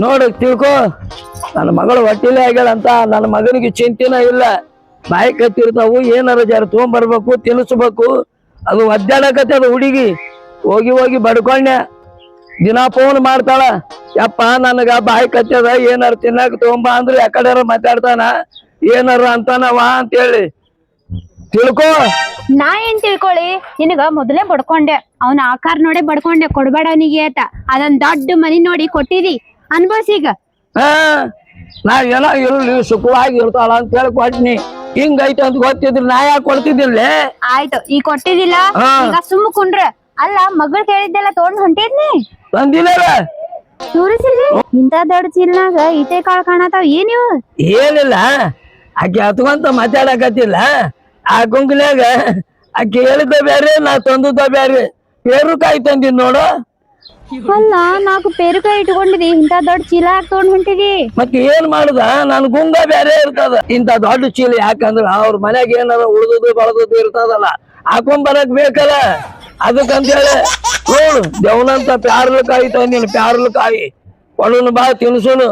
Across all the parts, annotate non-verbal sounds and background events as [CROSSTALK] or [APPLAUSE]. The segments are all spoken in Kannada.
ನೋಡು, ತಿಳ್ಕೊ. ನನ್ನ ಮಗಳು ಹೊಟ್ಟಿಲೇ ಆಗ್ಯಾಳಂತ, ನನ್ನ ಮಗನಿಗೆ ಚಿಂತೆನ ಇಲ್ಲ. ಬಾಯಿ ಕತ್ತಿರ್ತಾವು ಏನಾರ ಜಾರ ತೊಗೊಂಬರ್ಬೇಕು, ತಿನ್ನಿಸ್ಬೇಕು. ಅದು ಒದ್ದಾಡಕತ್ತೆ ಅದು ಹುಡುಗಿ. ಹೋಗಿ ಹೋಗಿ ಬಡ್ಕೊಂಡೆ ದಿನ ಫೋನ್ ಮಾಡ್ತಾಳ. ಯಪ್ಪ, ನನಗ ಬಾಯಿ ಕತ್ತದ ಏನಾರ ತಿನ್ನಕ್ ತಗೊಂಬ ಅಂದ್ರೆ ಯಾಕಡೆಯಾರ ಮಾತಾಡ್ತಾನ. ಏನಾರ ಅಂತಾನವ ಅಂತೇಳಿ. ತಿಳ್ಕೊ. ನಾ ಏನ್ ತಿಳ್ಕೊಳ್ಳಿ? ನಿನಗ ಮೊದಲೇ ಬಡ್ಕೊಂಡೆ. ಅವನ ಆಕಾರ ನೋಡೇ ಬಡ್ಕೊಂಡೆ. ಕೊಡ್ಬೇಡ ಅವನಿಗೆ ಅಂತ. ಅದೊಂದ್ ದೊಡ್ಡ ಮನಿ ನೋಡಿ ಕೊಟ್ಟಿದಿ. ಅನ್ಭವ್ಸ್ ಈಗ. ಹಾ ನಾ ಏನೋ ಇರಲಿ ಸುಖವಾಗಿ ಇರ್ತಾಳ ಅಂತ ಹೇಳಿ ಕೊಟ್ಟಿನಿ ಹಿಂಗೈತೆ ಅಂತ ಗೊತ್ತಿದ್ರೆ ನಾ ಯಾಕೆ ಕೊಡ್ತಿದ್ದಿಲ್ಲ? ಆಯ್ತು ಈಗ ಕೊಟ್ಟಿದಿಲ್ಲ ಹಾ. ಈಗ ಸುಮ್ಮ ಕುಂಡ್ರ. ಅಲ್ಲ ಮಗಳ್ ಕೇಳಿದ್ದೆಲ್ಲ ತಗೊಂಡ್ ಹೊಂಟಿದ್ನಿ. ತಂದಿಲ್ಲ ತೋರಿಸಿಲ್ಲ ಇಂತ ದೊಡ್ಡ ಚೀಲ್ನಾಗ ಇಟೆ ಕಾಳು ಕಾಣತಾವ್ ಏನ್ ಇವು? ಏನಿಲ್ಲ. ಆಕೆ ಹತ್ಕೊಂತ ಮಾತಾಡಕತ್ತಿಲ್ಲ. ಆ ಗುಂಗ್ನ್ಯಾಗ ಆಕೆ ಹೇಳಿದ್ದ ಬ್ಯಾರೆ ನಾ ತಂದದ್ದ ಬ್ಯಾರೆ. ಪೇರುಕಾಯಿ ತಂದಿದ್ ನೋಡು. ಅಲ್ಲ ನಾಲ್ಕು ಪೇರುಕಾಯಿ ಇಟ್ಕೊಂಡಿದಿ ಇಂತ ದೊಡ್ಡ ಚೀಲ ಹಾಕೊಂಡ್ ಹೊಂಟಿದಿ ಮತ್ತೆ ಏನ್ ಮಾಡುದ? ನನ್ ಗುಂಗ ಬ್ಯಾರೆ ಇರ್ತದ. ಇಂತ ದೊಡ್ಡ ಚೀಲ ಯಾಕಂದ್ರ ಅವ್ರ ಮನ್ಯಾಗ ಏನಾರ ಉಳ್ದದ್ದು ಬಳದದ್ದು ಇರ್ತದಲ್ಲ. ಹಾಕೊಂಡ್ ಬರಕ್ ಬೇಕಲ್ಲ. ಅದಕ್ಕಂತ ಹೇಳಿ ನೋಡು ದೇವನಂತ ಪ್ಯಾರ್ಲಕಾಯಿ ತಂದಿನ ಪ್ಯಾರ್ಲಕಾಯಿ ಕೊಡೋನು ಬಾ ತಿನ್ಸುನು.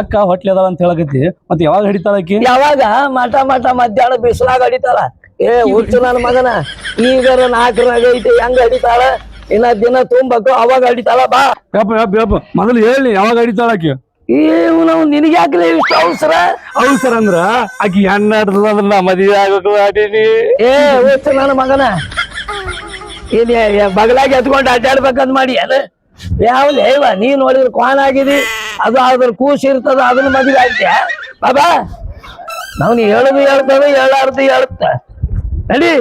ಅಕ್ಕ ಹೊಟ್ಲಿ ಅದಾವ ಅಂತ ಹೇಳಕತ್ತಿ. ಮತ್ತೆ ಯಾವಾಗ ಹಿಡಿತಾಳ ಯಾವಾಗ? ಮಠ ಮಠ ಮಧ್ಯಾಹ್ನ ಬಿಸಿಲಾಗ ಅಡಿತಾಳ ಏ ಹುಚ್ಚು ನನ್ನ ಮಗನ. ಈಗ ನಾಲ್ಕರಾಗ ಐತೆ ಹೆಂಗ್ ಅಡಿತಾಳ? ಇನ್ನ ದಿನ ತುಂಬಬೇಕು ಅವಾಗ ಅಡಿತಾಳ ಬಾ. ಯಪ್ಪ ಯಪ್ಪ ಯಪ್ಪ. ಮೊದಲು ಹೇಳಿ ಯಾವಾಗ ಹಡಿತಾಳ ಆಕಿ? ನಾವು ನಿನಗೆ ಯಾಕಲೇ ಇಷ್ಟ ಅವಸರ? ಅವಸರ ಸರ್ ಅಂದ್ರ ಆಕಿ ಹೆಣ್ಣ ಅದನ್ನ ಮದುವೆ ಆಗಬೇಕು ಅಡೀನಿ ಏ ಹುಚ್ಚು ನನ್ನ ಮಗನ. ಏನ್ ಬಗಲಾಗಿ ಎತ್ಕೊಂಡು ಅಡ್ಡಾಡ್ಬೇಕಂತ ಮಾಡಿ ಅದ? ಯಾವ ಇವ ನೀ ನೋಡಿದ್ರೆ ಕ್ವಾನ್ ಆಗಿದಿ. ಅದು ಅದ್ರ ಕೂಸು ಇರ್ತದ ಅದನ್ನ ಮದುವೆ ಆಗ್ತೀಯ? ಬಾಬಾ ನಾವು ನೀ ಹೇಳುದು ಹೇಳ್ತದ ಹೇಳಾರ್ದು ಹೇಳುತ್ತ ನಡಿ.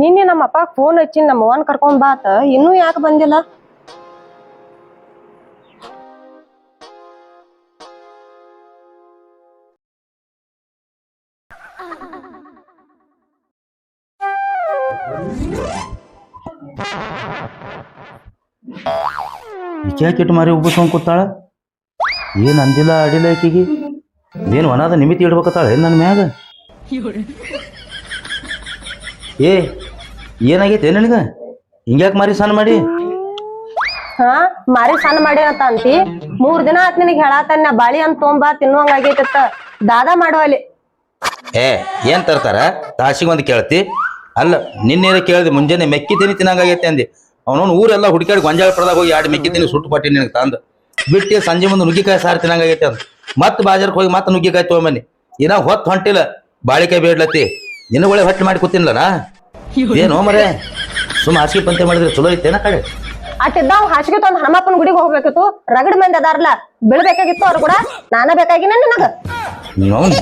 ನಿನ್ನೆ ನಮ್ಮ ಅಪ್ಪ ಫೋನ್ ಹಚ್ಚಿ ನಮ್ಮ ಅವ್ವನ್ ಕರ್ಕೊಂಡ್ ಬಾತ ಇನ್ನೂ ಯಾಕೆ ಬಂದಿಲ್ಲ? ಯಾಕೆ ಇಟ್ಟು ಮಾರಿ ಉಬ್ಬಿಸ್ಕೊಂಡು ಕೂತಾಳ. ಏನು ಅಂದಿಲ್ಲ ಅಡಿಲ್ಲ ಆಕೆಗೆ? ಏನು ಒಣದ ನಿಮಿತಿ ಇಡ್ಬೇಕತ್ತಾಳ ಏನು ನನ್ನ ಮ್ಯಾಗ? ಏ ಏನಾಗೈತೆ ನನಗೆ? ಹಿಂಗ್ಯಾಕೆ ಮಾರಿ ಸಣ್ಣ ಮಾಡಿ? ಹಾ ಮಾರಿ ಸಣ್ಣ ಮಾಡಿ ಅಂತ ಅಂತಿ. ಮೂರ್ ದಿನ ಆತ್ ನಿನಗೆ ಹೇಳಾತನ್ ನಾ ಬಾಳಿ ಅಂತ ತೊಂಬಾ ತಿನ್ನುವಂಗ ಆಗೈತತ್ತ ದಾದಾ ಮಾಡುವಲ್ಲಿ ಏ ಏನು ತರ್ತಾರ? ತಾಸಿಗೆ ಒಂದು ಕೇಳ್ತಿ? ಅಲ್ಲ ನಿನ್ನೆ ಕೇಳಿದೆ ಮುಂಜಾನೆ ಮೆಕ್ಕಿ ತಿನ್ನಿ ತಿನ್ನಂಗಾಗೈತೆ ಅಂದಿ. ಅವನವ್ನು ಊರೆಲ್ಲ ಹುಡುಕಾಡಿ ಗೊಂಜಾಳ ಪಡೆದಾಗ ಹೋಗಿ ಎರಡು ಮೆಕ್ಕಿದ್ದೀನಿ ಸುಟ್ಟು ಪಟ್ಟಿ ನಿನಗೆ ತಂದು. ಬಿಟ್ಟು ಸಂಜೆ ಮುಂದೆ ನುಗ್ಗಿಕಾಯಿ ಸಾರು ತಿನ್ನಂಗಾಗೈತೆ ಅಂತ ಮತ್ತೆ ಬಾಜಾರ್ಗೆ ಹೋಗಿ ಮತ್ತೆ ನುಗ್ಗಿಕಾಯಿ ತೊಗೊಂಬನ್ನಿ. ಇನ್ನ ಹೊತ್ತು ಹೊಂಟಿಲ್ಲ ಬಾಳಿಕಾಯಿ ಬೇಡ್ಲತ್ತಿ. ನಿನ್ನ ಒಳ್ಳೆ ಹೊಟ್ಟೆ ಮಾಡಿ ಕೂತಿನ್ಲ ಏನೋ ಮರೆ? ಸುಮ್ ಹಾಸಿಗೆ ಪಂತೆ ಮಾಡಿದ್ರೆ ಚಲೋ ಐತೇನ ಕಡೆ? ಅಟ್ಟಿದ್ದಾವ್ ಹಾಸಿಗೆ ತಂದ್ ಹನುಮಪ್ಪನ ಗುಡಿಗೆ ಹೋಗ್ಬೇಕಿತ್ತು ರಗಡ್ ಮಂದಿ ಅದಾರಲ್ಲ ಬೀಳ್ಬೇಕಾಗಿತ್ತು ಅವ್ರು ಕೂಡ ನಾನ ಬೇಕಾಗಿನ ನಿನಗ.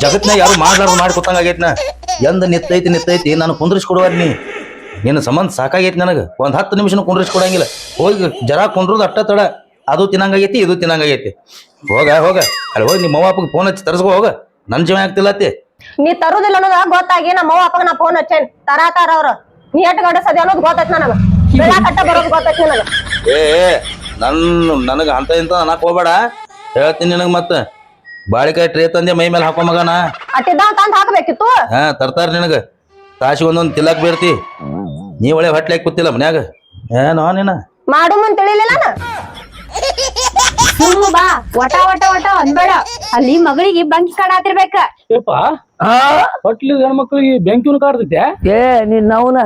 ಜಗತ್ನಾಗ ಯಾರು ಮಾಡ್ಲಾರ್ದು ಮಾಡ್ಕೊತಂಗ ಕೂತಂಗಾಗೈತಿ ಎಂದ ನಿತ್ತೈತಿ ನಿತ್ತೈತಿ ನಾನು ಕುಂದ್ರಿಸ್ಕೊಡುವ ನೀ. ನಿನ್ನ ಸಂಬಂಧ ಸಾಕಾಗೈತಿ ನನಗೆ. ಒಂದು ಹತ್ತು ನಿಮಿಷನೂ ಕುಂಡ್ರಿಸ್ ಕೊಡಂಗಿಲ್ಲ. ಹೋಗಿ ಜರ ಕುಂಡ್ರದು ಅಟ್ಟ ತಡ. ಅದು ತಿನ್ನಂಗಾಗೈತಿ ಇದು ತಿನ್ನಂಗಾಗೈತಿ ಹೋಗ ಹೋಗ. ಅಲ್ಲಿ ಹೋಗಿ ನಿಮ್ಮ ಅವ್ವಪ್ಪಗೆ ಫೋನ್ ಹಚ್ಚಿ ತರಿಸ್ಕೊ ಹೋಗ. ನನ್ನ ಜೀವ ಆಗ್ತಿಲ್ಲ ಅತ್ತಿ. ನೀ ತರುದಿಲ್ಲ ಅನ್ನೋದ ಗೊತ್ತಾಗಿ ನಮ್ಮ ಅವ್ವ ಅಪ್ಪಗ ನಾ ಫೋನ್ ಹಚ್ಚೇನ್. ತರಾತಾರ ಅವ್ರ. ನೀ ಎಟ್ ಗಂಟೆ ಸದ್ಯ ಅನ್ನೋದು ಗೊತ್ತೈತ್ ನನಗ. ಬೆಳಕಟ್ಟ ಬರೋದು ಗೊತ್ತೈತಿ ನನಗ. ಏ ನಾನು ನನ್ನ ನನಗೆ ಅಂತ ಇಂತ ಅನ್ನಕ್ ಹೋಗ್ಬೇಡ. ಹೇಳ್ತೀನಿ ನಿನಗೆ ಮತ್ತ. ಬಾಳಿಕಾಯಿ ಟ್ರೇ ತಂದೆ ಮೈ ಮೇಲೆ ಹಾಕೋ ಮಗನ. ಅಟ್ಟಿದ್ದ ತಂದ್ ಹಾಕ್ಬೇಕಿತ್ತು? ಹಾ ತರ್ತಾರ ನಿನಗೆ. ತಾಸಿಗೆ ಒಂದೊಂದು ತಿಲ್ಲಕ್ ಬೇಡ್ತಿ ನೀ ಒಳ್ಳೆ ಹೊಟ್ಲೆ ಕೂತಿಲ್ಲ ಮನ್ಯಾಗ? ಏನೋ ನೀನ. ಮಾಡು ಅಂತ ತಿಳಿಲಿಲ್ಲ ನಾ ಬಾ. ಒಟ ಒಟ ಒಟ ಅನ್ಬೇಡ. ಅಲ್ಲಿ ಮಗಳಿಗೆ ಬಂಕಿ ಕಾಡಾತಿರ್ಬೇಕ ಹೊಟ್ಲಿ ಹೆಣ್ಮಕ್ಳಿಗೆ ಬೆಂಕಿನ ಕಾಡ್ತೈತೆ? ಏ ನೀನ್ ಅವನ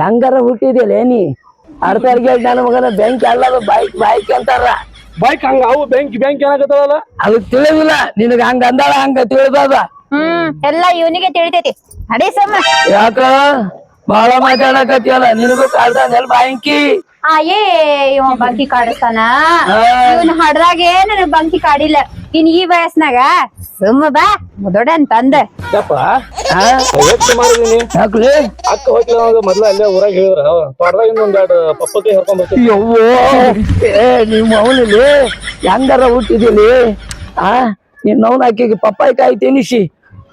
ಹೆಂಗಾರ ಹುಟ್ಟಿದಿಲ್ಲ ನೀ? ಅರ್ಧರ್ಗೆ ನನ್ನ ಮಗನ ಬೆಂಕಿ ಅಲ್ಲದ ಬೈಕ್ ಬೈಕ್ ಅಂತಾರ. ಬೈಕ್ ಹಂಗ ಅವು ಬೆಂಕಿ ಬೆಂಕಿ ಏನಾಗತ್ತಲ್ಲ ಅದು ತಿಳಿದಿಲ್ಲ. ನಿನಗ ಹಂಗ ಅಂದಾಳ ಹಂಗ ತಿಳಿದದ. ಹ್ಮ್ ಎಲ್ಲಾ ಇವನಿಗೆ ತಿಳಿತೈತಿ. ಅಡೇ ಸಮ್ಮ ಯಾಕ? ಬಾಳ ಮಾತಾಡಕತ್ತಿಯಲ್ಲ ನಿನಗೂ ಕಾಡ್ದ ಬಾಂಕಿ. ಆ ಏ ಇವ ಬಂಕಿ ಕಾಡಿಸ್ತಾನ. ಇವನ್ ಹಡ್ದಾಗೆ ನನಗ್ ಬಂಕಿ ಕಾಡಿಲ್ಲ. ಇನ್ ಈ ವಯಸ್ನಾಗ ಸುಮ್ಮ ಬಾ ಮುದೊಡ ಅಂತಂದ ಯಪ್ಪ. ಎಷ್ಟು ಮಾಡಿದೀನಿ ಯಾಕ್ಲಿ ಅಕ್ಕ ಹೋಗ್ಲಿ ಮೊದ್ಲ ಅಲ್ಲೇ ಊರಾಗ ಹೇಳಿದ್ರ. ತೋಟದಾಗಿಂದ ಒಂದೆರಡು ಪಪ್ಪಕ್ಕೆ ಹರ್ಕೊಂಡ್ ಬರ್ತೀವಿ ಯವ್ವೋ ಏ ನಿಮ್ಮ ಅವನಲ್ಲಿ ಹೆಂಗಾರ ಹುಟ್ಟಿದಿಲಿ? ಆ ನಿನ್ನ ಅವನ ಆಕೆಗೆ ಪಪ್ಪಾಯಿ ಕಾಯಿ ತಿನ್ನಿಸಿ.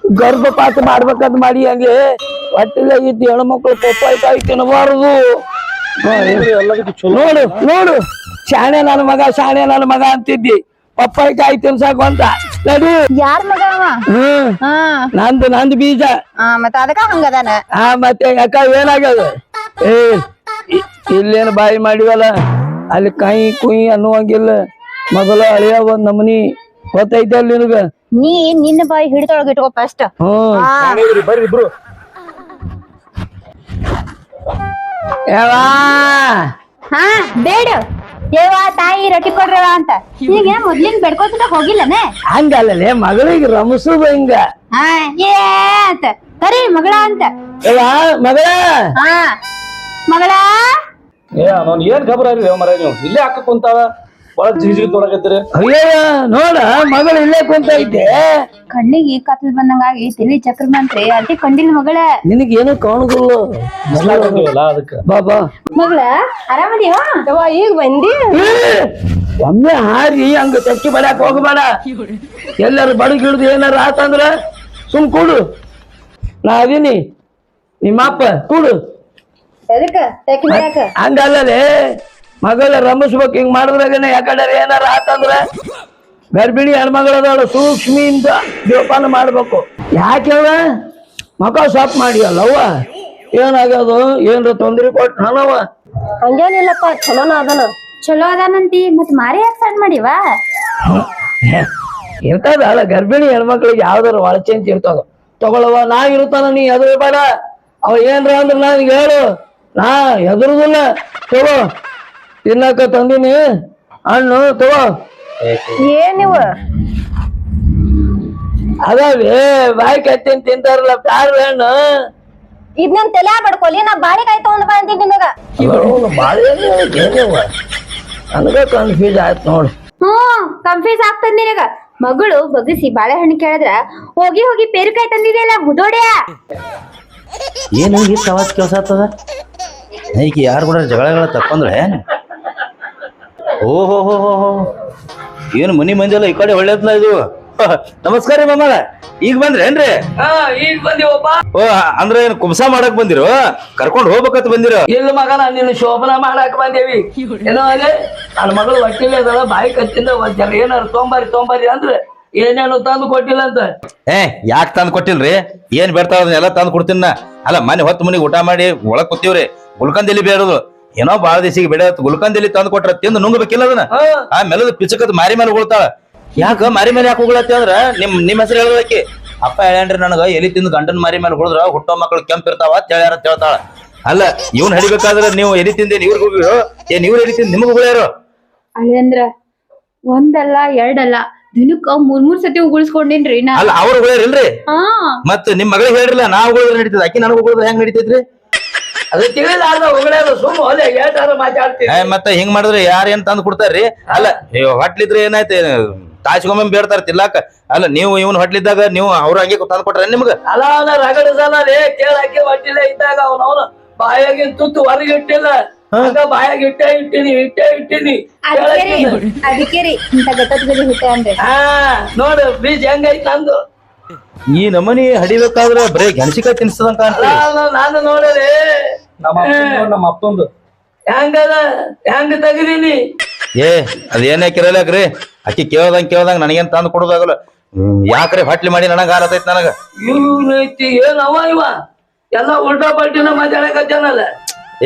ಗರ್ಭಪಾತ ಮಾಡ್ಬೇಕಂತ ಮಾಡಿ ಹಂಗೆ ಹೊಟ್ಟಿಲೆ ಇದ್ದ ಹೆಣ್ಮಕ್ಳು ಪಪ್ಪಾಯಿ ಕಾಯಿ ತಿನ್ನಬಾರದು ನೋಡು ನೋಡು. ಶಾಣೆ ನನ್ನ ಮಗ ಶಾಣೆ ನನ್ನ ಮಗ ಅಂತಿದ್ದಿ. ಪಪ್ಪಾಯಿ ಕಾಯಿ ತಿನ್ಸಾಕ ಅಂತ. ನಡಿ. ಯಾರ್ ಮಗ ಹಾ. ನಂದು ನಂದು ಬೀಜ. ಹಾ ಮತ್ತ ಅದಕ್ಕ ಹಂಗದಾನ ಆ ಮತ್ತೆ ಯಾಕ ಏನಾಗ್ಯದ? ಏ ಇಲ್ಲೇನು ಬಾಯಿ ಮಾಡಿವಲ್ಲ? ಅಲ್ಲಿ ಕೈ ಕುಯಿ ಅನ್ನುವಂಗಿಲ್ಲ. ಮೊದಲು ಅಳಿಯ ಒಂದ್ ನಮನಿ ಗೊತ್ತೈತೆ ಅಲ್ಲಿ ನಿನಗ? ನೀ ನಿನ್ನ ಬಾಯಿ ಹಿಡಿದೊಳಗೆ ಇಟ್ಕೋ ಫಸ್ಟ್ ಬರ್ರಿ ಇಬ್ರು. ಹಾ ಬೇಡ. ಯಾವ ತಾಯಿ ರೊಟ್ಟಿ ಕೊಡ್ರವ ಅಂತ. ಈಗ ಮೊದ್ಲಿನ ಬೆಡ್ಕೋತ ಹೋಗಿಲ್ಲನೆ? ಹಂಗಲ್ಲೇ ಮಗಳಿಗೆ ರಮಸು ಹಿಂಗ. ಹಾ ಏ ಅಂತ. ಕರಿ ಮಗಳ ಅಂತ. ಯವ್ವ ಮಗಳ. ಹಾ. ಮಗಳ. ಏ ಅವ್ನು ಏನ್ ಖಬರ್ ಮರ ನೀವು. ಇಲ್ಲೇ ಹಾಕ ಕುಂತಾವ. ಒಳಗ್ ಜಿಗಿ ತೊಡಕತ್ತೀರಿ. ಅಯ್ಯೋ ನೋಡ ಮಗಳ ಇಲ್ಲೇ ಕುಂತೈತೆ. ಕಣ್ಣಿಗೆ ಕತ್ಲ್ ಬಂದಂಗಾಗಿ ತಲಿ ಚಕ್ರ ಬಂತ್ರಿ ಅತಿ ಕಂಡಿಲ್ ಮಗಳ. ನಿನಗೇನು ಕಾಣುದಿಲ್ಲ. ಮೊದ್ಲಾಗಂಗಿವಲ್ಲ ಅದಕ್ಕ. ಬಾಬಾ ಮಗಳ ಆರಾಮದಿವ ಯವ್ವ ಈಗ ಬಂದಿ? ಒಮ್ಮೆ ಹಾರಿ ಹಂಗ ಚಕ್ಕಿ ಬಡ್ಯಾಕ ಹೋಗಬೇಡ. ಎಲ್ಲಾರು ಬಡಗ್ ಹಿಡ್ದು ಏನಾರ ಆತಂದ್ರ ಸುಮ್ ಕೂಡು. ನಾ ಅದೀನಿ. ನಿಮ್ಮಪ್ಪ ಕೂಡು. ಎದಕ್ಕ? ತೆಕ್ಕಿ ಬಿಡಾಕ ಹಂಗಲ್ಲಲೇ ಮಗಳ ರಮಿಸ್ಬೇಕು ಹಿಂಗ್ ಮಾಡಿದ್ರಾಗನೆ ಯಾಕಡೆ ಏನಾರ ಆತಂದ್ರ ಗರ್ಭಿಣಿ ಹೆಣ್ಮಗಳದಾಳು ಸೂಕ್ಷ್ಮಿಯಿಂದ ಜೋಪಾನ ಮಾಡ್ಬೇಕು. ಯಾಕೆ ಮಕ ಸಾಪ್ ಮಾಡಿ ಅಲ್ಲವ್ವ ಏನಾಗ್ಯದು? ಏನ್ರ ತೊಂದ್ರೆ ಕೊಟ್ಟು ನಾನವ ಹಂಗೇನಿಲ್ಲಪ್ಪ ಚಲೋನ ಅದನ. ಚಲೋ ಅದಾನಂತಿ ಮತ್ ಮಾರಿ ಯಾಕೆ ಸಣ್ಣ ಮಾಡಿವ ಇರ್ತದ ಅಲ್ಲ ಗರ್ಭಿಣಿ ಹೆಣ್ಮಕ್ಳಿಗೆ ಯಾವ್ದಾರ ಒಳಚೆಂತ ಇರ್ತದ. ತಗೊಳವ ನಾ ಇರ್ತಾನ ನೀ ಎದುರು ಬೇಡ ಅವ ಏನ್ರ ಅಂದ್ರೆ ನನಗೆ ಹೇಳು. ನಾ ಎದುರುದಿಲ್ಲ ತಗೋ. ತಿನ್ನಕ ತಂದಿನಿ. ಹಣ್ಣು ತಗೋ. ಏನಿವ ಅದಾವೇ ಅದಾವೆ ಬಾಯಿ ಕತ್ತಿನ ತಿಂತಾರಲ್ಲ ಪ್ಯಾರ್ ಹಣ್ಣು? ಇದ್ ನನ್ ತಲೆ ಬಡ್ಕೊಲಿ ನಾ ಬಾಳೆಕಾಯಿ ತಗೊಂಡ್ ಬಂದಿನಿ ನಿನಗ. ನನಗ ಕನ್ಫ್ಯೂಸ್ ಆಯ್ತು ನೋಡಿ. ಹ್ಮ್ ಕನ್ಫ್ಯೂಸ್ ಆಗ್ತದ ನಿನಗ. ಮಗಳು ಬಗಸಿ ಬಾಳೆಹಣ್ಣು ಕೇಳಿದ್ರ ಹೋಗಿ ಹೋಗಿ ಪೇರುಕಾಯಿ ತಂದಿದೆಯಲ್ಲ ಮುದೋಡ್ಯ? ಏನು ಇಷ್ಟು ಅವಾಜ್ ಕೆಲಸ ಆಗ್ತದ? ಈಗ ಯಾರು ಕೂಡ ಜಗಳಗಳ ತಪ್ಪಂದ್ರೆ ಏನು? ಓಹೋ ಏನು ಮನಿ ಮಂಜಲ್ಲ ಈ ಕಡೆ ಒಳ್ಳೇದ್ಲ ಇದು? ನಮಸ್ಕಾರ ರೀ ಮಾಮ. ಈಗ ಬಂದ್ರೇನ್ರಿ ಈಗ ಬಂದಿವಪ್ಪ. ಓ ಅಂದ್ರೆ ಏನು ಕುಂಸ ಮಾಡಕ್ ಬಂದಿರೋ? ಕರ್ಕೊಂಡು ಹೋಗ್ಬೇಕತ್ ಬಂದಿರೋ? ಇಲ್ಲ ಮಗನ ನಿನ್ನ ಶೋಭನ ಮಾಡಕ್ ಬಂದೇವಿ. ಏನೋ ನನ್ನ ಮಗಳು ಹೊಟ್ಟಿಲೆ ಅದಲ್ಲ ಬಾಯಿ ಕಚ್ಚಿಂದ ಒಂದ್ ಜನ ಏನಾರು ತೊಂಬಾರಿ ತೊಂಬಾರಿ ಅಂದ್ರೆ ಏನೇನು ತಂದು ಕೊಟ್ಟಿಲ್ಲ ಅಂತ. ಏ ಯಾಕೆ ತಂದು ಕೊಟ್ಟಿಲ್ರಿ? ಏನ್ ಬೇಡ್ತಾವ ಅದನ್ನೆಲ್ಲ ತಂದು ಕೊಡ್ತೀನಿ ಅಲ್ಲ ಮನೆ ಹೊತ್ತು ಮನಿಗೆ ಊಟ ಮಾಡಿ ಒಳಗ್ ಕೂತೀವ್ರಿ. ಉಳ್ಕಂದಿಲ್ಲಿ ಬೇಡದು. ಏನೋ ಬಾಳ ದಿಸಿಗೆ ಬೇಡ ಗುಲ್ಕಂದಿಲಿ ತಂದು ಕೊಟ್ರ ತಿಂದು ನುಂಗಬೇಕಿಲ್ಲ ಅದನ್ನ. ಆ ಮೆಲದ ಪಿಚಕತ್ ಮಾರಿ ಮೇಲೆ ಉಗುಳ್ತಾಳ. ಯಾಕ ಮಾರಿ ಮೇಲೆ ಯಾಕೆ ಉಗುಳತ್ತಿ ಅಂದ್ರ ನಿಮ್ ನಿಮ್ ಹೆಸರು ಹೇಳಿ ಅಪ್ಪ ಹೇಳ್ಯಾನ್ರಿ ನನಗ ಎಲಿ ತಿಂದು ಗಂಡನ ಮಾರಿ ಮೇಲೆ ಉಳಿದ್ರ ಹುಟ್ಟೋ ಮಕ್ಳು ಕೆಂಪ್ ಇರ್ತಾವ ಅಂತ ಹೇಳ್ಯಾರ ಅಂತ ಹೇಳ್ತಾಳ. ಅಲ್ಲ ಇವ್ನ್ ಹಿಡಿಬೇಕಾದ್ರೆ ನೀವು ಎಲಿ ತಿಂದೇನ್ ಇವ್ರಿಗೆ ಹೋಗಿರೋ ಏನ್ ನೀವ್ ಎಲಿ ತಿಂದು ನಿಮಗ್ ಉಗುಳ್ಯಾರು? ಅಲ್ಲಂದ್ರ ಒಂದಲ್ಲ ಎರಡಲ್ಲ ದಿನಕ್ಕ ಮೂರ್ ಮೂರ್ ಸತಿ ಉಗುಳ್ಸ್ಕೊಂಡಿನ್ರಿ ನಾ. ಅಲ್ಲ ಅವ್ರು ಉಗುಳ್ಯಾರಿಲ್ರಿ? ಹಾ. ಮತ್ ನಿಮ್ ಮಗಳಿಗೆ ಹೇಳ್ರಲ್ಲ ನಾ ಉಗುಳಿದ್ರೆ ನಡೀತದ ಅಕ್ಕಿ ನನಗ್ ಉಗುಳಿದ್ರೆ ಹೆಂಗ್ ನಡೀತೈತ್ರಿ? ಅದು ತಿಳಿಲಾರ್ದ ಹೊಗಳೇದು ಸುಮ್ಮ ಹೊಲೆ ಏಟಾರ ಮಾತಾಡ್ತೀವಿ ಏ, ಮತ್ತೆ ಹಿಂಗ್ ಮಾಡಿದ್ರೆ ಯಾರ್ ಏನ್ ತಂದು ಕೊಡ್ತಾರ್ರಿ? ಅಲ್ಲ ನೀವು ಹೊಟ್ಲಿದ್ರೆ ಏನಾಯ್ತು? ತಾಚ್ಕೊಮ್ಮೆ ಬೇಡ್ತಾರ ತಿಲ್ಲಾಕ ಅಲ್ಲ ನೀವು ಇವನ್ ಹೊಟ್ಲಿದ್ದಾಗ ನೀವು ಅವ್ರ ಹಂಗೆ ತಂದು ಕೊಟ್ರ ನಿಮ್ಗ? ಅಲ್ಲ ಅವನ ರಗಡಿಸಲ್ಲ ರೇ ಕೇಳಕ್ಕೆ ಹೊಟ್ಟಿಲೆ ಇದ್ದಾಗ ಅವನ ಅವನು ಬಾಯಾಗಿನ ತುತ್ತು ಹೊರಗೆ ಇಟ್ಟಿಲ್ಲ. ಹಂಗ ಬಾಯಾಗ ಇಟ್ಟೆ ಇಟ್ಟಿನಿ ಇಟ್ಟೆ ಇಟ್ಟಿನಿ. ಅದಕ್ಕೆ ರೀ ಅದಕ್ಕೆ ರೀ ಇಂತ ಗಟ್ಟದ ಹುಟ್ಟ ಅಂದ್ರೆ. ಹಾ ನೋಡು ಬೀಜ ಹೆಂಗೈತ್ ನಂದು ಈ ನಮನಿ ಹಡಿಬೇಕಾದ್ರೆ ಬರೀ ಗೆಣಸಿಕಾಯಿ ತಿನ್ಸದಂಗ ಅಲ್ಲ, ನಾನು ನೋಡರೆ ನಮ್ಮ ಅಪ್ಪಂದು ನಮ್ಮ ಅಪ್ಪಂದು. ಹೆಂಗದ? ಹೆಂಗ ತೆಗದೀನಿ? ಏ ಅದೇನೇ ಕಿರಲಾಕ್ರಿ ಅಕ್ಕಿ ಕೇಳ್ದಂಗ ಕೇಳ್ದಂಗ ನನಗೇನ್ ತಂದು ಕೊಡೋದಾಗಲ್ಲ. ಯಾಕ್ರಿ ಹೊಟ್ಲಿ ಮಾಡಿ ನನಗ ಆರತೈತಿ ನನಗ? ಐತಿ ಏನ್ ಅವ ಇವ? ಎಲ್ಲ ಉಲ್ಟಾ ಪಲ್ಟಿನ ಮಾತಾಡಕತ್ತಾನಲ್ಲ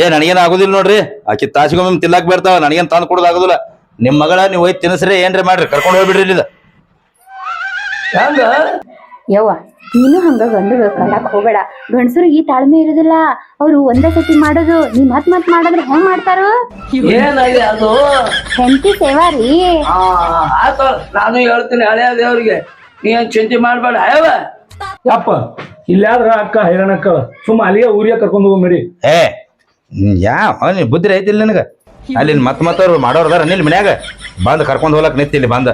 ಏ ನನಗೇನ್ ಆಗುದಿಲ್ಲ ನೋಡ್ರಿ. ಆಕಿ ತಾಸಿಗೊಮ್ಮೆ ತಿನ್ನಾಕ್ ಬೇಡ್ತಾವ ನನಗೇನ್ ತಂದು ಕೊಡೋದಾಗುದಿಲ್ಲ. ನಿಮ್ ಮಗಳ ನೀವು ಒಯ್ದು ತಿನ್ಸ್ರಿ ಏನ್ರಿ ಮಾಡ್ರಿ ಕರ್ಕೊಂಡು ಹೋಗ್ಬಿಡ್ರಿ ಇಲ್ಲಿದ. ಹೆಂಗ? ಯವ್ವ ನೀನು ಹಂಗ ಗಂಡಗ ಹೋಗಬೇಡ. ಗಂಡಸರು ಈ ತಾಳ್ಮೆ ಇರುದಿಲ್ಲ. ಅವ್ರು ಒಂದೇ ಸತಿ ಮಾಡೋದು ನೀ ಮತ್ ಮತ್ ಮಾಡಿದ್ರೆ ಹೆಂಗ್ ಮಾಡ್ತಾರು? ಅದು? ಹೆಂಡತಿ ಸೇವಾ ರೀ. ಆ, ಆತ ನಾನು ಹೇಳ್ತೀನಿ ಹಳೆಯ ದೇವ್ರಿಗೆ. ನೀ ಏನ್ ಚಿಂತೆ ಮಾಡಬೇಡ ಅಯ್ಯವ ಯಪ್ಪ ಇಲ್ಲಾದ್ರ ಅಕ್ಕ ಹೈರಾಣಕ್ಕ ಸುಮ್ಮ ಅಲ್ಲಿಗೆ ಊರಿಗೆ ಕರ್ಕೊಂಡು ಹೋಗ್ಬೇಡಿ. ಏ ಹ್ಮ್, ನೀ ಬುದ್ಧಿ ಐತಿಲ್ಲ ನಿನಗ? ಅಲ್ಲಿ ಮತ್ ಮತ್ತವ್ರು ಮಾಡೋರ್ದಾರ ನಿಲ್ ಮನ್ಯಾಗ. ಬಂದ್ ಕರ್ಕೊಂಡ್ ಹೋಗ್ಲಕ್ ನಿಂತಿಲ್ಲಿ ಬಂದ.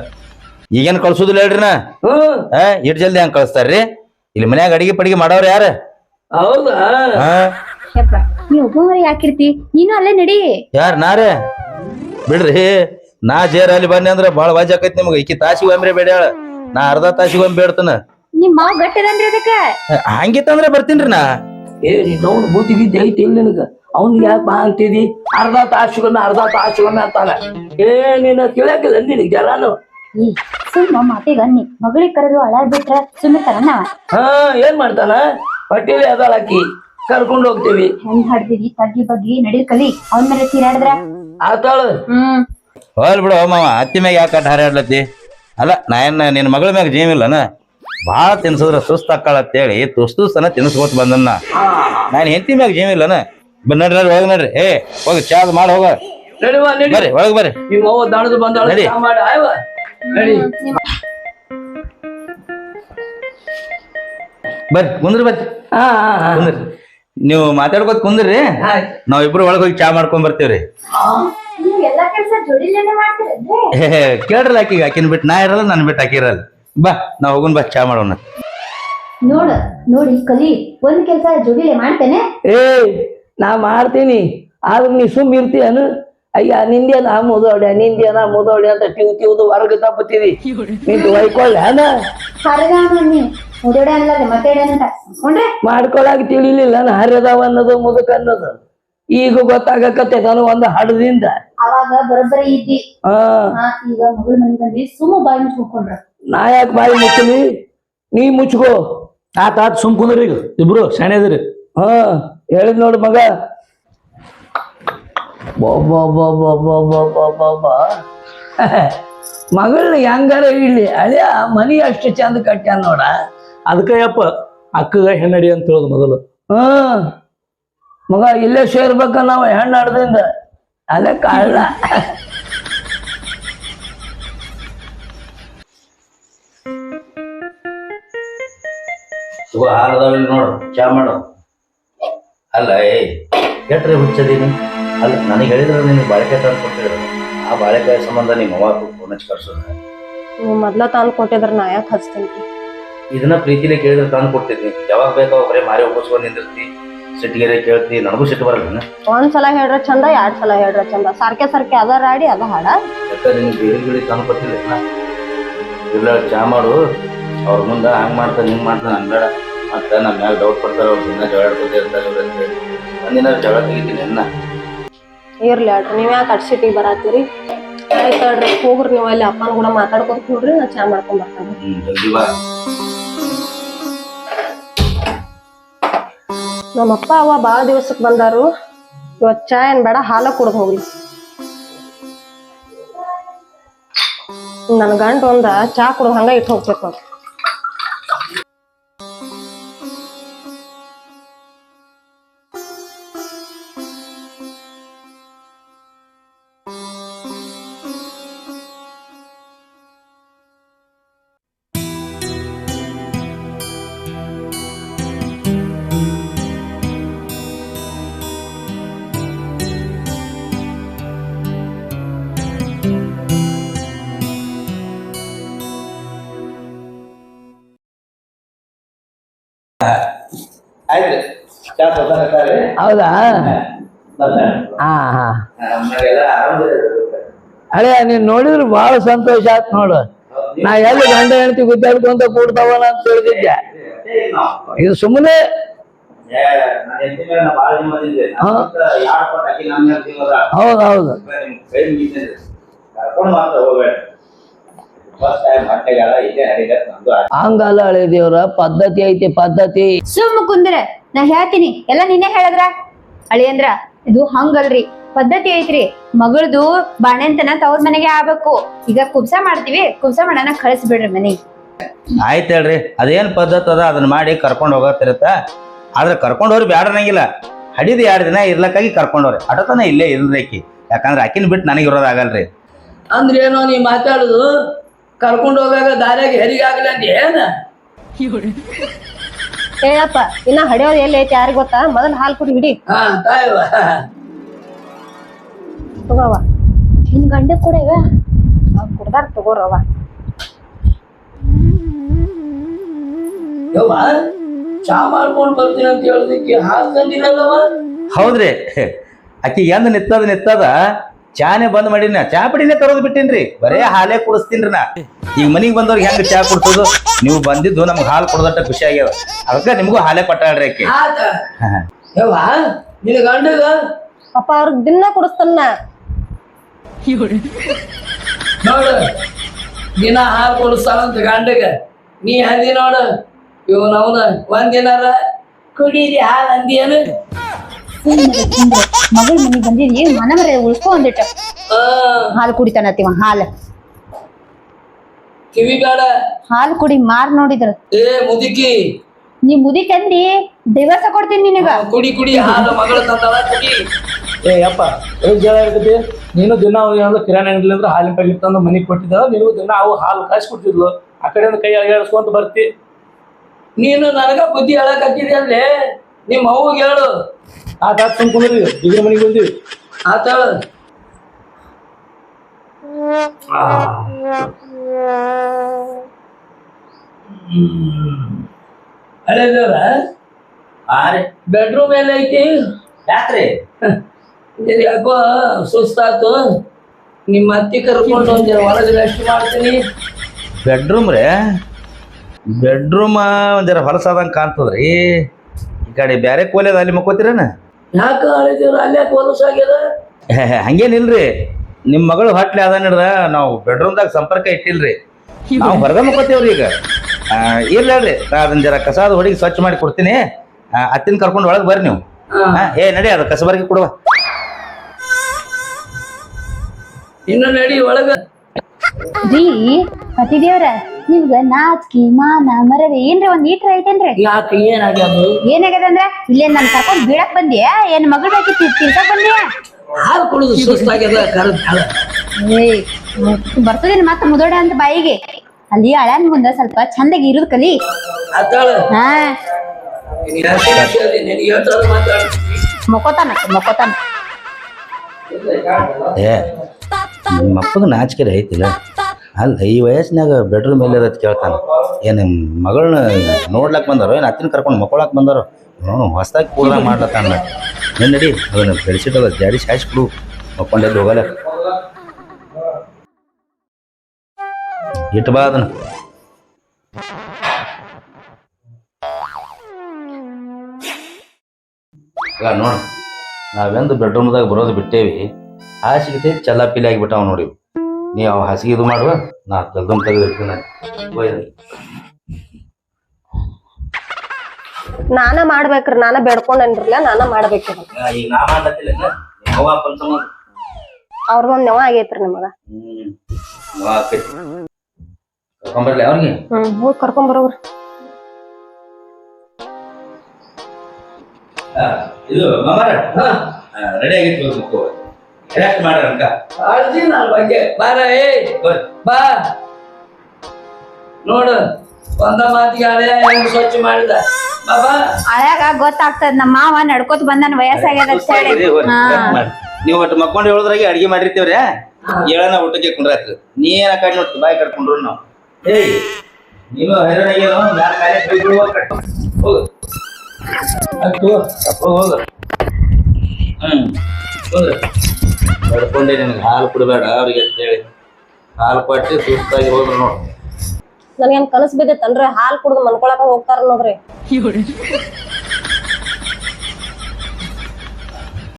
ಈಗೇನ್ ಕಳ್ಸುದಿಲ್ಲ ಹೇಳ್ರಿ ನಾ? ಹ್ಮ್ ಇಟ್ ಜಲ್ದಿ ಹಂಗ ಕಳಿಸ್ತಾರ್ರಿ? ಇಲ್ಲಿ ಮನ್ಯಾಗ ಅಡಿಗೆ ಪಡಿಗೆ ಮಾಡೋರ್ ಯಾರ? ಹೌದಾ? ಯಪ್ಪ ನೀ ನೀನು ಅಲ್ಲೇ ನಡಿ. ಯಾರ್ ನಾರೇ ಬಿಡ್ರಿ ನಾ ಜೇರ್ ಅಲ್ಲಿ ಬನ್ನಿ ಅಂದ್ರ ಬಾಳ ವಾಜ್ ಆಕೈತಿ ನಿಮ್ಗೆ. ಈಕಿ ತಾಸಿಗೆ ಒಮ್ಮೆ ಬೇಡ ನಾ ಅರ್ಧ ತಾಸಿಗೆ ಒಮ್ಮೆ ಬೇಡ್ತಾನ. ನಿಮ್ ಮಾವ್ ಗಟ್ಟಿದನ್ರಿ ಅದಕ್ಕ? ಹಂಗಿತ್ತಂದ್ರ ಬರ್ತೀನ್ರಿ ನಾ. ಏ ಗಿದ್ದೆ ಐತಿ ಇಲ್ಲ ನಿನಗ? ಅವ್ನಿಗೆ ಯಾಕೆ ಬಾ ಅಂತಿದಿ? ಅರ್ಧ ತಾಸುಗೊಮ್ಮೆ ಅರ್ಧ ತಾಸುಗೊಮ್ಮೆ ಅಂತಾನ. ಏ ನೀನು ತಿಳಿಯಾಕಿಲ್ಲ ನಿನಗೆ ಜರಾನು. ಈ ಸುಮ್ಮ ಮಾತಿಗೆ ಅನ್ನಿ ಮಗಳಿಗೆ ಕರೆದು ಅಳ ಬಿಟ್ರ ಸುಮ್ಮಿರ್ತಾರ ನಾವ ಹಾ ಏನ್ ಮಾಡ್ತಾನ? ಪಟ್ಟಿಲಿ ಅದಾಳ ಕರ್ಕೊಂಡು ಹೋಗ್ತೀವಿ. ಹೆಂಗ್ ಹಡ್ದಿರಿ ತಗ್ಗಿ ಬಗ್ಗಿ ನಡಿ ಕಲಿ. ಅವನ ಮೇಲೆ ತೀರಾಡಿದ್ರ? ಆತಾಳು. ಹ್ಮ್. ಹೋಲ್ ಬಿಡು ಮಾವ. ಅತ್ತಿ ಮ್ಯಾಗ ಯಾಕೆ ಕಟ್ ಹಾರಾಡ್ಲತ್ತಿ ಅಲ್ಲ ನಾ ಏನ್ ನಿನ್ನ ಮಗಳ ಮ್ಯಾಗ ಜೀವಿಲ್ಲನ ಭಾಳ ತಿನ್ಸಿದ್ರ ಸುಸ್ತ ಅಂತೇಳಿ ತುಸ್ ತುಸ್ತನ ತಿನ್ಸ್ಕೋತ ಬಂದನ್ನ. ನಾನು ಹೆಂಡತಿ ಮ್ಯಾಗ ಜೀವಿಲ್ಲನ ಬ ನಡ್ರಿ ನಡ್ರಿ ಹೋಗಿ ನಡ್ರಿ. ಏ ಹೋಗಿ ಚಾ ಮಾಡಿ ಹೋಗ. ನಡಿವ ನಡಿ. ಬರ್ರಿ ಒಳಗ್ ಬರ್ರಿ. ನಿಮ್ಮ ಅವ್ವ ದಣದು ಬಂದಾಳ ನಡಿ. ಮಾಡು, ಆಯ್ವ? ಬರ್ರಿ ಕುಂದ್ರಿ ಬರ್ರಿ. ಹಾ ಹಾ ಹಾ. ಕುಂದ್ರಿ. ನೀವು ಮಾತಾಡ್ಕೋತ ಕುಂದ್ರಿ. ನಾವಿಬ್ರು ನಾವ್ ಇಬ್ರು ಒಳಗ್ ಹೋಗಿ ಚಾ ಮಾಡ್ಕೊಂಡ್ ಬರ್ತೀವ್ರಿ. ನೀವ್ ಎಲ್ಲಾ ಕೆಲ್ಸ ಜೋಡಿಲೇನೆ ಮಾಡ್ತೀರಲ್ರಿ ಏ ಕೇಳ್ರಲ್ಲ ಆಕಿಗೆ. ಆಕಿನ ಬಿಟ್ಟು ನಾ ಇರಲ್ಲ ನನ್ ಬಿಟ್ಟು ಆಕಿರಲ್ಲ ಬಾ ನಾವ್ ಹೋಗುನ್ ಬಾ ಚಾ ಮಾಡೋಣ. ನೋಡ ನೋಡಿ ಕಲಿ ಒಂದ್ ಕೆಲ್ಸ ಜೋಡಿಲೆ ಮಾಡ್ತೇನೆ. ಏ ನಾ ಮಾಡ್ತೀನಿ. ಆದ್ರೆ ನೀ ಸುಮ್ ಇರ್ತೀಯನು ಅಯ್ಯ ನಿಂದೇನ ಮುದೋಡ್ಯ? ನಿಂದೇನ ಮುದೋಳಿ ಅಂತ ಟಿವ್ ಟಿವ್ದು ಹೊರಗೆ ತಪ್ಪತ್ತೀವಿ ನಿಂತು ಒಯ್ಕೊಳ್ಳ ಹರಗಾಮಿ ಮುದೋಡೆ ಅನ್ಲದೆ ಮತ್ತೆ ಅಂತ. ಅನ್ಕೊಂಡ್ರೆ ಮಾಡ್ಕೊಳಕ್ ತಿಳಿಲಿಲ್ಲ ನಾನು ಹರಿದಾವ ಅನ್ನೋದು ಮುದುಕ ಅನ್ನೋದು. ಈಗ ಗೊತ್ತಾಗಕತ್ತೆ ನಾನು ಒಂದು ಹಡದಿಂದ. ನಾ ಯಾಕೆ ಬಾಯಿ ಮುಚ್ಚಲಿ? ನೀ ಮುಚ್ಕೋ. ಆತ ಸುಮ್ ಕುಂದ್ರಿ ಇಬ್ರು ಶಾಣೆ ಹ ಹಾ ಹೇಳಿದ್ ನೋಡು ಮಗ. [LAUGHS] ಮಗಳನ್ನ ಹೆಂಗಾರ ಇಡ್ಲಿ ಅಳಿಯ ಮನಿ ಅಷ್ಟು ಚಂದ ಕಟ್ಟ ನೋಡ. ಅದಕ್ಕ ಯಪ್ಪ ಅಕ್ಕಗ ಹೆಣ್ಣಡಿ ಅಂತ ಹೇಳೋದು ಮೊದಲು. ಹ್ಮ್. ಮಗ ಇಲ್ಲೇ ಸೇರ್ಬೇಕ ನಾವು ಹೆಣ್ಣು ಅದೇ ಅಲ್ಲೇ ಕಾಳ ತಗೋ ಹಾಲು ಅದಾವಿಲ್ಲ ನೋಡು ಚಾ ಮಾಡು. ಅಲ್ಲ ಏ ಕೆಟ್ರೆ ಹುಚ್ಚದೀನಿ? ಅಲ್ಲ ನನಗೆ ಹೇಳಿದ್ರೆ ನಿನಗೆ ಬಾಳೆಕಾಯಿ ತಂದು ಕೊಟ್ಟಿದ್ರು ಆ ಬಾಳೆಕಾಯಿ ಸಂಬಂಧ ನಿಮ್ಮ ಅವಾಗ ಫೋನ್ ಹಚ್ಚಿ ಕರ್ಸೋದು ನೀವು ಮೊದ್ಲ ತಾನು ಕೊಟ್ಟಿದ್ರೆ ನಾ ಯಾಕೆ ಹಚ್ತೀನಿ? ಇದನ್ನ ಪ್ರೀತಿಲಿ ಕೇಳಿದ್ರೆ ತಂದು ಕೊಡ್ತಿದ್ನಿ ಯಾವಾಗ ಬೇಕಾವ ಬರೀ ಮಾರಿ ಒಪ್ಪಿಸ್ಕೊಂಡು ನಿಂದಿರ್ತಿ. ಸಿಟ್ಟಿಗೆರೆ ಕೇಳ್ತಿ ನನಗೂ ಸಿಟ್ಟು ಬರಲ್ಲ ಒಂದ್ ಸಲ ಹೇಳ್ರ ಚಂದ ಎರಡ್ ಸಲ ಹೇಳ್ರ ಚಂದ. ಸಾರ್ಕೆ ಸಾರ್ಕೆ ಅದ ರಾಡಿ ಅದ ಹಾಡ. ನಿಮ್ಗೆ ಬೇರೆ ಗಿಳಿ ತಂದು ಕೊಟ್ಟಿಲ್ಲ ಇಲ್ಲ ಚಾ ಮಾಡು. ಅವ್ರ ಮುಂದೆ ಹಂಗೆ ಮಾಡ್ತಾನೆ ಹಿಂಗೆ ಮಾಡ್ತಾನೆ ಅನ್ಬೇಡ ಮತ್ತೆ ನಮ್ಮ ಮ್ಯಾಲ ಡೌಟ್ ಪಡ್ತಾರೆ ಅವ್ರು ದಿನ ಜಗಳ ಇರ್ತಾರೆ ಇವ್ರು ಅಂತ ಹೇಳಿ. ಒಂದಿನ ಜಗಳ ತೆಗಿತೀನಿ ಅನ್ನ. ಇರ್ಲಿ ಅಡ್ರಿ ನೀವ್ ಯಾಕೆ ಅಡ್ಸಿಟ್ಟಿಗೆ ಬರಾತೀರಿ? ಆಯ್ತು ಅಡ್ರಿ ಹೋಗ್ರಿ ನೀವು ಅಲ್ಲಿ ಅಪ್ಪನ ಕೂಡ ಮಾತಾಡ್ಕೊತ ನೋಡ್ರಿ ನಾ ಚಾ ಮಾಡ್ಕೊಂಡ್ ಬರ್ತೇನೆ. ನಮ್ಮಪ್ಪ ಅವ ಭಾಳ ದಿವಸಕ್ಕೆ ಬಂದಾರು. ಇವತ್ ಚಾ ಏನ್ ಬೇಡ ಹಾಲ ಕುಡ್ದು ಹೋಗ್ಲಿ. ನನ್ನ ಗಂಡ ಒಂದ ಚಾ ಕುಡ್ದು ಹಂಗ ಇಟ್ಟು ಹೋಗ್ಬೇಕು ಹೌದಾ? ಹಾ ಹಾ. ಅಳೆ ನೀನ್ ನೋಡಿದ್ರೆ ಬಹಳ ಸಂತೋಷ ಆಯ್ತು ನೋಡು. ನಾ ಎಲ್ಲಿ ಗಂಡ ಹೆಂಡತಿ ಗುದ್ದಾಡ್ಕೊಂತ ಕೂಡ್ತಾವಲ್ಲ ಅಂತ ತಿಳಿದಿದ್ದೆ ಇದು ಸುಮ್ಮನೆ ಹೌದು ಹೌದು. ಹಂಗಲ್ಲ ಹಳೆ ದೇವ್ರ ಪದ್ಧತಿ ಐತಿ ಪದ್ಧತಿ. ಸುಮ್ಮ ಕುಂದ್ರ ನಾ ಹೇಳ್ತೀನಿ. ಎಲ್ಲ ನಿನ್ನೆ ಹೇಳದ್ರ? ಅಳಿಯಂದ್ರ ಇದು ಹಂಗಲ್ರಿ. ಪದ್ಧತಿ ಐತ್ರಿ. ಮಗಳದು ಬಾಣೆಂತನ ತವ್ರ ಮನೆಗೆ ಆಗ್ಬೇಕು. ಈಗ ಕುಬ್ಸ ಮಾಡ್ತೀವಿ. ಕುಬ್ಸ ಮಾಡೋಣ ಕಳಿಸ್ಬಿಡ್ರಿ ಮನೆ. ಆಯ್ತು ಹೇಳ್ರಿ. ಅದೇನ್ ಪದ್ಧತಿ ಅದ? ಅದನ್ನ ಮಾಡಿ ಕರ್ಕೊಂಡು ಹೋಗತ್ತಿರತ್ತ ಆದ್ರೆ ಕರ್ಕೊಂಡು ಹೋರಿ ಬ್ಯಾಡ ಅನ್ನಂಗಿಲ್ಲ ಹಡಿದು ಎರಡು ದಿನ ಇರ್ಲಕ್ಕಾಗಿ ಕರ್ಕೊಂಡು ಹೋರಿ. ಅಟತನ ಇಲ್ಲೇ ಇಲ್ರಿ ಯಾಕಂದ್ರೆ ಆಕಿನ ಬಿಟ್ಟು ನನಗೆ ಇರೋದಾಗಲ್ರಿ ಅಂದ್ರೆ ಏನೋ ನೀ ಮಾತಾಡುದು? ಕರ್ಕೊಂಡು ಹೋಗಾಗ ದಾರಿಯಾಗಿ ಹೆರಿಗೆ ಆಗಲ್ಲ ಏನ? ಹೇಳಪ್ಪ ಇನ್ನ ಹಡಿಯೋದ್ ಎಲ್ಲಿ ಐತಿ ಯಾರಿಗ್ ಗೊತ್ತಾ? ಮೊದಲ್ ಹಾಲ್ ಕುಡಿ ಹಿಡಿ. ಹಾ ತಾಯವ ತಗೋವ. ನಿನ್ ಗಂಡ ಕೂಡ ಇವ? ಕುಡ್ದಾರ ತಗೋರವ ಯವ್ವ ಚಾ ಮಾಡ್ಕೊಂಡ್ ಬರ್ತೀನಿ ಅಂತ ಹೇಳೋದಕ್ಕೆ ಹಾಲು ತಂದಿರಲ್ಲವ ಹೌದ್ರಿ. ಆಕಿ ಎಂದ ನಿತ್ತದ ನಿತ್ತದ? ಚಾನೆ ಬಂದ್ ಮಾಡಿನ ಚಾ ಪುಡಿನೇ ತರೋದು ಬಿಟ್ಟಿನ್ರಿ. ಬರೇ ಹಾಲೇ ಕುಡಿಸ್ತೀನ್ರಿ ನಾ ಈಗ ಮನಿಗೆ ಬಂದವ್ರಿಗೆ ಹೆಂಗ್ ಚಾ ಕುಡ್ಸೋದು? ನೀವು ಬಂದಿದ್ದು ನಮ್ಗೆ ಹಾಲು ಕೊಡದಟ್ಟ ಖುಷಿ ಆಗ್ಯಾವ. ಅದಕ್ಕೆ ನಿಮಗೂ ಹಾಲೇ ಕೊಟ್ಟಾಳ್ರಿ ಅಕ್ಕಿ ಆತ. ಯವ್ವ ನಿನ್ನ ಗಂಡಗ? ಅಪ್ಪ ಅವ್ರಿಗೆ ದಿನ ಕುಡಿಸ್ತಾನ ನೋಡು ದಿನ ಹಾಲು ಕುಡಿಸ್ತಾನಂತ ಗಂಡಗ. ನೀ ಹಂದಿ ನೋಡು ಇವನ್ ಅವನ ಒಂದಿನಾರ ಕುಡೀರಿ ಹಾಲು ಅಂದಿಯೇನು? ಮಗಳ ಮನೆಗೆ ಬಂದಿದ್ ಮನ ಮರ ಉಳ್ಕೊ ಒಂದಿಟ್ಟು ಹಾಲು ಕುಡಿತಾನತ್ತಿವ ಹಾಲು. ಕಿವಿ ಬೇಡ ಹಾಲು ಕುಡಿ ಮಾರ್ ನೋಡಿದ್ರ. ಏ ಮುದುಕಿ. ನೀ ಮುದಿಕಂದಿ ದಿವಸ ಕೊಡ್ತೀನಿ ನಿನಗ. ಕುಡಿ ಕುಡಿ ಹಾಲು ಮಗಳ ತಂದಳ ಕುಡಿ. ಏ ಯಪ್ಪ ಏನ್ ಜಗಳ ಇರ್ತೈತಿ ನೀನು ದಿನ ಅವು ಏನಾದ್ರು ಕಿರಾಣಿ ಅಂಗಡಿ ಅಂದ್ರೆ ಹಾಲಿನ ಪ್ಯಾಕೆಟ್ ತಂದು ಮನೆಗೆ ಕೊಟ್ಟಿದ್ದ ನೀವು ದಿನ ಅವು ಹಾಲು ಕಾಯಿಸಿ ಕೊಡ್ತಿದ್ಲು. ಆ ಕಡೆಯಿಂದ ಕೈ ಅಳಗಾಡಿಸ್ಕೊಂತ ಬರ್ತಿ. ನೀನು ನನಗ ಬುದ್ಧಿ ಹೇಳಕ್ ಅಲ್ಲೇ ನಿಮ್ಮ ಅವ್ಗೆ ಹೇಳು. ಆ ತಾತ ತುಂಬಿ ಡಿಗ್ರಿ ಮನೆಗೆ ಬಂದಿವಿ ಆತ? ಆರೆ ಬೆಡ್ರೂಮ್ ಎಲ್ಲ ಐತಿ ಯಾಕ್ರಿ ಯಾಕೋ ಸುಸ್ತಾತು. ನಿಮ್ಮ ಅತ್ತಿ ಕರ್ಕೊಂಡು ಒಂದ್ ಹೊರಗೆ ರೆಸ್ಟ್ ಮಾಡ್ತೀನಿ. ಬೆಡ್ರೂಮ್ ರೀ? ಬೆಡ್ರೂಮ್ ಒಂದ್ ಜರ ಹೊಲಸಾದಂಗೆ ಕಾಣ್ತದ್ರಿ. ಈ ಕಡೆ ಬೇರೆ ಕೋಲೆ ಅದ ಅಲ್ಲಿ ಮಕ್ಕೋತೀರೇನ? ಯಾಕ ಅಳೆದೇವ್ರ ಅಲ್ಲೇ ಹೊಲಸಾಗ್ಯದ ಹಂಗೇನಿಲ್ರಿ ನಿಮ್ಮ ಮಗಳು ಹೊಟ್ಲೆ ಅದ ನಡ್ದ ನಾವು ಬೆಡ್ರೂಮ್ದಾಗ ಸಂಪರ್ಕ ಇಟ್ಟಿಲ್ರಿ. ನಾವು ಹೊರಗ ಮಕ್ಕೋತೇವ್ರಿ ಈಗ. ಆ, ಇರ್ಲಿ ಹೇಳ್ರಿ. ನಾ ಅದನ್ನ ಜರ ಕಸಾದ ಹೊಡಿಗೆ ಸ್ವಚ್ಛ ಮಾಡಿ ಕೊಡ್ತೀನಿ. ಅತ್ತಿನ ಕರ್ಕೊಂಡು ಒಳಗೆ ಬರ್ರಿ ನೀವು. ಹಾ, ಏ ನಡಿ ಅದು ಕಸಬರ್ಗಿ ಕೊಡುವ. ಇನ್ನು ನಡಿ ಒಳಗ. ರೀ ಪತಿದೇವ್ರ ನಿಮ್ಗ ನಾಚ್ಕಿ ಮಾನ ಮರದ ಏನ್ರಿ ಒಂದ್ ಈಟ್ರ ಐತೇನ್ರಿ? ಯಾಕೆ ಏನಾಗ್ಯದು? ಏನಾಗ್ಯದ ಅಂದ್ರ ಇಲ್ಲೇ ನನ್ ಕರ್ಕೊಂಡ್ ಬೀಳಕ್ ಬಂದಿಯ? ಏನ್ ಮಗಳ ಬೇಕಿತ್ತು ತಿರ್ಸಕ್ ಬಂದಿ ಹಾಲು ಕುಡಿದು ಸುಸ್ತಾಗ್ಯದ ಕರೆದ್ ಬರ್ತದೇನ್ ಮತ್ತ ಮುದೋಡ ಅಂತ ಬಾಯಿಗೆ. ಅಲ್ಲಿ ಅಳನ್ ಮುಂದ ಸ್ವಲ್ಪ ಚಂದಾಗಿ ಇರುದ್ ಕಲಿ. ಆತಾಳ. ಹಾ. ನಿನಗೆ ಹೇಳ್ತಾರ ಮಾತಾಡ ಮಕ್ಕೋತಾನ ಮಕ್ಕೋತಾನ. ಏ ನಿಮ್ಮ ಅಪ್ಪಗೆ ನಾಚಿಕೆ ಐತಿಲ್ಲ ಅಲ್ಲ, ಈ ವಯಸ್ಸಿನಾಗ ಬೆಡ್ರೂಮ್ ಮೇಲೆ ಅದ ಕೇಳ್ತಾನೆ. ಏನು ಮಗಳನ್ನ ನೋಡ್ಲಕ್ಕೆ ಬಂದಾರೋ, ಏನು ಅತ್ತಿನ ಕರ್ಕೊಂಡು ಮಕ್ಕೊಳಕ್ಕೆ ಬಂದಾರೋ, ಹ್ಞೂ, ಹೊಸ್ದಾಗಿ ಕೂಡ ಮಾಡ್ಲತ್ತಾನ ಏನು ನಡಿ, ಅದನ್ನ ಬೆಳೆಸಿಟ್ಟಲ್ಲ ಜಾರಿ ಸಾಯಿಸ್ಬಿಡು. ಮಕ್ಕೊಂಡೆದ್ದು ಹೋಗಲ್ಲ. ಇಟ್ಟು ಬಾ ಅದನ್ನ. ನೋಡು, ನಾವೆಂದು ಬೆಡ್ರೂಮ್ದಾಗ ಬರೋದು ಬಿಟ್ಟೇವಿ. ಹಾಸಿಗೆ ಚಲ್ಲಾಪಿಲಿ ಆಗಿಬಿಟ್ಟಾವ ನೋಡಿ. ನೀ ಅವ ಹಾಸಿಗೆ ಇದು ಮಾಡುವ ನಾ ಜಲ್ದಮ್ ತೆಗೆದಿರ್ತೀನಿ. ನಾನ ಮಾಡ್ಬೇಕ್ರಿ ನಾನ ಬೇಡ್ಕೊಂಡೇನ್ರಲ್ಲ ನಾನ ಮಾಡ್ಬೇಕ್ರಿ ಈಗ ನಾ ಮಾಡ್ಲತ್ತಿಲ್ಲ ಇನ್ನ. ನಿಮ್ಮ ಅವ್ವ ಅಪ್ಪನ್ ಸಂಬಂಧ. ಅವ್ರದೊಂದ್ ನೆವ ಆಗೈತ್ರಿ ನಿಮಗ ಹ್ಮ್ ಆಕೈತಿ. ಕರ್ಕೊಂಬರ್ಲಿ ಅವ್ರಿಗೆ ಹ್ಮ್ ಹೋಗಿ ಕರ್ಕೊಂಡ್ ಬರೋವ್ರಿ ಆ, ಇದು ಮಾಮಾರ ರೆಡಿ ಆಗಿತ್ತು ಮಕ್ಕಳು ರೆಸ್ಟ್ ಮಾಡ್ರಿ ಅನ್ಕ ಕಾಳಜಿ ನನ್ನ ಬಗ್ಗೆ ಬಾರ ಏ ಬಾ. ನೋಡು ಒಂದ ಮಾತಿಗೆ ಹಳೆಯ ಹೆಂಗ್ ಸ್ವಚ್ಛ ಮಾಡಿದ. ಬಾಬಾ ಅಳ್ಯಾಗ ಗೊತ್ತಾಗ್ತದ ನಮ್ಮ ಮಾವ ನಡ್ಕೋತ ಬಂದನ್ ವಯಸ್ಸಾಗ್ಯದ ಅಂತ ಹೇಳಿ. ಹಾ. ನೀವು ಒಟ್ಟು ಮಕ್ಕೊಂಡು ಹೇಳೋದ್ರಾಗೆ ಅಡಿಗೆ ಮಾಡಿರ್ತೀವ್ರಿ? ಏಳನ ಊಟಕ್ಕೆ ಕುಂಡ್ರಾತ್ರಿ ನೀ ಏನ ಕಡೆ ನೋಡ್ತಿ ಬಾಯಿ ಕಟ್ಕೊಂಡ್ರು ನಾವು. ಏಯ್ ನೀನು ಹೈರಾಣ ಆಗ್ಯಾವ ಮ್ಯಾಲ ಕಾಲೇ ಕೈ ಬಿಡುವ ಹೋಗು. ಹೋಗು. ಹ್ಮ್ ಹೋಗ್ರಿ ಬಡ್ಕೊಂಡೆ ನಿನಗೆ. ಹಾಲು ಕುಡಬೇಡ ಅವ್ರಿಗೆ ಅಂತ ಹೇಳಿ. ಹಾಲು ಕೊಟ್ಟು ಸುಸ್ತಾಗಿ ಹೋದ್ರು ನೋಡು. ನನ್ಗೇನ್ ಬಿದ್ದೈತೆ ಅಂದ್ರೆ ಹಾಲು ಕುಡಿದು ಮನ್ಕೊಳಕ ಹೋಗ್ತಾರ ನೋಡ್ರಿ.